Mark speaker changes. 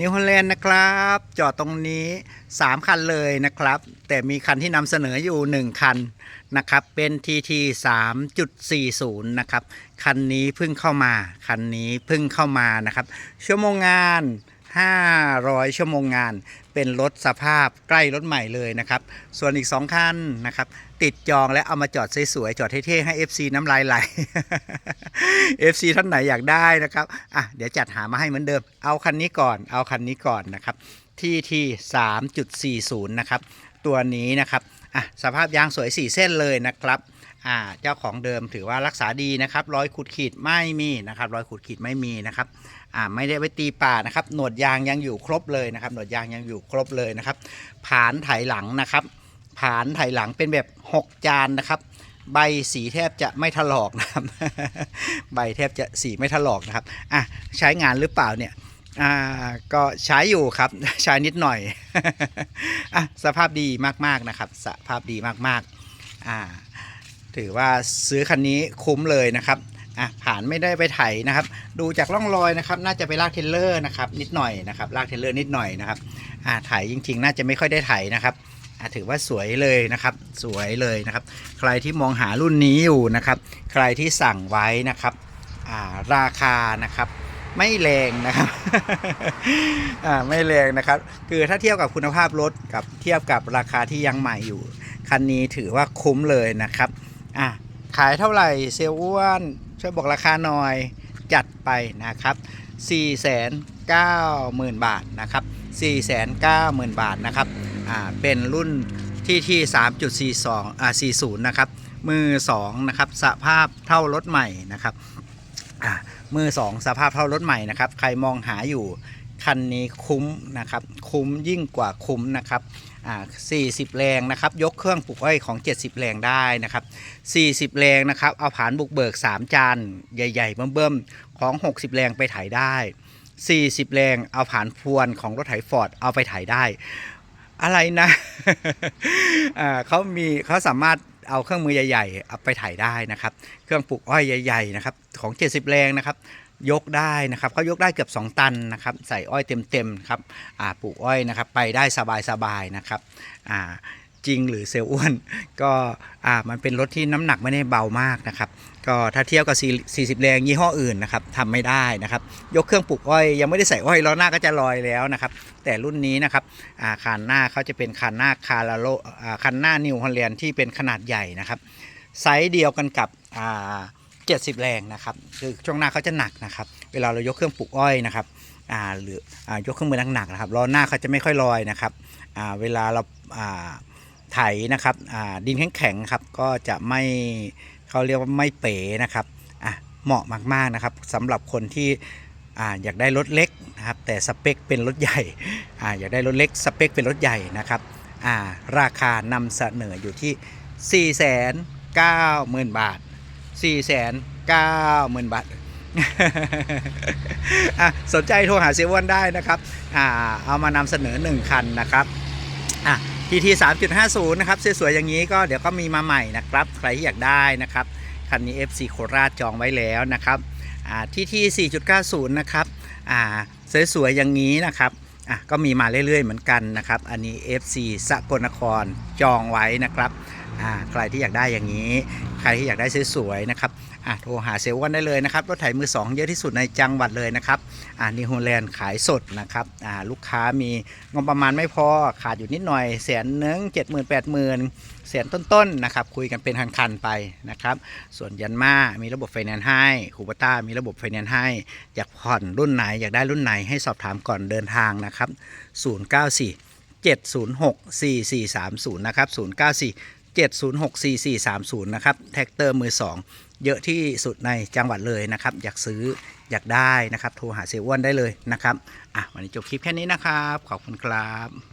Speaker 1: นิวฮอลแลนด์นะครับ จอดตรงนี้ 3 คันเลยนะครับ แต่มีคันที่นำเสนออยู่ 1 คันนะครับ เป็น TT 3.40 นะครับ คันนี้เพิ่งเข้ามา คันนี้เพิ่งเข้ามานะครับ ชั่วโมงงาน 500 ชั่วโมงงาน เป็นรถสภาพใกล้รถใหม่เลยนะครับ ส่วนอีก 2 คันนะครับ ติดจองและเอามาจอดสวยๆ จอดเท่ๆ ให้ FC น้ำลายไหล FC ท่านไหนอยากได้นะครับ อะ เดี๋ยวจัดหามาให้เหมือนเดิม เอาคันนี้ก่อน เอาคันนี้ก่อนนะครับ ที่ที่3.40 นะครับ ตัวนี้นะครับ อะ สภาพยางสวย 4 เส้นเลยนะครับ อ่าเจ้าของเดิมถือว่ารักษาดีนะครับรอยขูดขีดไม่มีนะครับรอยขูดขีดไม่มีนะครับอ่าไม่ได้ไปตีป่านะครับหนวดยางยังอยู่ครบเลยนะครับหนวดยางยังอยู่ครบเลยนะครับผานไถหลังนะครับผานไถหลังเป็นแบบ 6 จานนะครับ ใบสีแทบจะไม่ถลอกนะครับ ใบแทบจะสีไม่ถลอกนะครับอะใช้งานหรือเปล่าเนี่ยอ่าก็ใช้อยู่ครับใช้นิดหน่อยอะสภาพดีมากๆนะครับ สภาพดีมากๆอ่า ถือว่าซื้อคันนี้คุ้มเลยนะครับอะผ่านไม่ได้ไปไถนะครับ ดูจากร่องรอยนะครับ น่าจะไปลากเทเลอร์นะครับ นิดหน่อยนะครับลากเทเลอร์นิดหน่อยนะครับอ่าไถจริง ๆ น่าจะไม่ค่อยได้ไถนะครับอะถือว่าสวยเลยนะครับ สวยเลยนะครับ ใครที่มองหารุ่นนี้อยู่นะครับ ใครที่สั่งไว้นะครับอ่าราคานะครับไม่แรงนะครับอ่าไม่แรงนะครับ คือถ้าเทียบกับคุณภาพรถกับเทียบกับราคาที่ยังใหม่อยู่ คันนี้ถือว่าคุ้มเลยนะครับ ขายเท่าไหร่เซลอ้วนช่วยบอกราคาหน่อยจัดไปนะครับ 490,000 บาทนะครับ 490,000 บาทนะครับอ่าเป็นรุ่นที่ที่ 3.42อ่า40 นะครับ มือ 2 นะครับ สภาพเท่ารถใหม่นะครับอ่ามือ 2 สภาพเท่ารถใหม่นะครับ ใครมองหาอยู่ คันนี้คุ้มนะครับ คุ้มยิ่งกว่าคุ้มนะครับ40 แรงนะครับ ยกเครื่องปลูกอ้อยของ 70 แรงได้นะครับ 40 แรงนะครับ เอาผานบุกเบิก 3 จานใหญ่ๆ เบิ่มๆ ของ 60 แรงไปถ่ายได้ 40 แรงเอาผานพวนของรถไถฟอร์ดเอาไปถ่ายได้ อะไรนะเขามีเขาสามารถเอาเครื่องมือใหญ่ๆเอาไปถ่ายได้นะครับ เครื่องปลูกอ้อยใหญ่ ๆ นะครับ ของ 70 แรงนะครับ ยกได้นะครับเขายกได้เกือบ 2 ตันนะครับใส่อ้อยเต็มๆครับปลูกอ้อยนะครับไปได้สบายๆนะครับจริงหรือเซลอ้วนก็มันเป็นรถที่น้ำหนักไม่ได้เบามากนะครับก็ถ้าเทียบกับ 40 แรงยี่ห้ออื่นนะครับทำไม่ได้นะครับ ยกเครื่องปลูกอ้อยยังไม่ได้ใส่อ้อยล้อหน้าก็จะลอยแล้วนะครับ แต่รุ่นนี้นะครับาคันหน้าเขาจะเป็นคันหน้าคาราโลอ่าคันหน้านิวฮอลแลนด์ที่เป็นขนาดใหญ่นะครับไซส์เดียวกันกับ 70 แรงนะครับคือช่วงหน้าเขาจะหนักนะครับ เวลาเรายกเครื่องปลูกอ้อยนะครับอ่าหรืออ่ายกเครื่องมือหนักๆนะครับล้อหน้าเขาจะไม่ค่อยลอยนะครับอ่าเวลาเราอ่าไถนะครับอ่าดินแข็งๆครับก็จะไม่เขาเรียกว่าไม่เป๋นะครับอะเหมาะมากๆนะครับสำหรับคนที่อ่าอยากได้รถเล็กนะครับแต่สเปคเป็นรถใหญ่อ่าอยากได้รถเล็กสเปคเป็นรถใหญ่นะครับอ่าราคานำเสนออยู่ที่ 4 9 0 0 0 0 บาท 4 9 0 0 0 0บาทอะสนใจโทรหาเซเว่นได้นะครับอเอามานำเสนอ 1 คันนะครับอะทีที3.50นะครับสวยๆอย่างนี้ก็เดี๋ยวก็มีมาใหม่นะครับ ใครที่อยากได้นะครับ คันนี้ FC โคราชจองไว้แล้วนะครับอ่าทีที4.90นะครับสวยๆอย่างนี้นะครับก็มีมาเรื่อยๆเหมือนกันนะครับ อันนี้ FC สกลนครจองไว้นะครับ อ่าใครที่อยากได้อย่างนี้ ใครที่อยากได้สวยๆนะครับอะโทรหาเซลล์วันได้เลยนะครับรถไถมือ 2 เยอะที่สุดในจังหวัดเลยนะครับอ่านิวโฮแลนด์ขายสดนะครับอ่าลูกค้ามีงบประมาณไม่พอขาดอยู่นิดหน่อยแสนหนึ่งเจ็ดหมื่นแปดหมื่นแสนต้นๆนะครับคุยกันเป็นคันๆไปนะครับส่วนยันมามีระบบไฟแนนซ์ให้คูปต้ามีระบบไฟแนนซ์ให้ อยากผ่อนรุ่นไหน อยากได้รุ่นไหนให้สอบถามก่อนเดินทางนะครับ094 706 4430นะครับ094 706 4430 นะครับ แท็กเตอร์มือ 2 เยอะที่สุดในจังหวัดเลยนะครับ อยากซื้ออยากได้นะครับ โทรหาเซเว่นได้เลยนะครับ อะ วันนี้จบคลิปแค่นี้นะครับ ขอบคุณครับ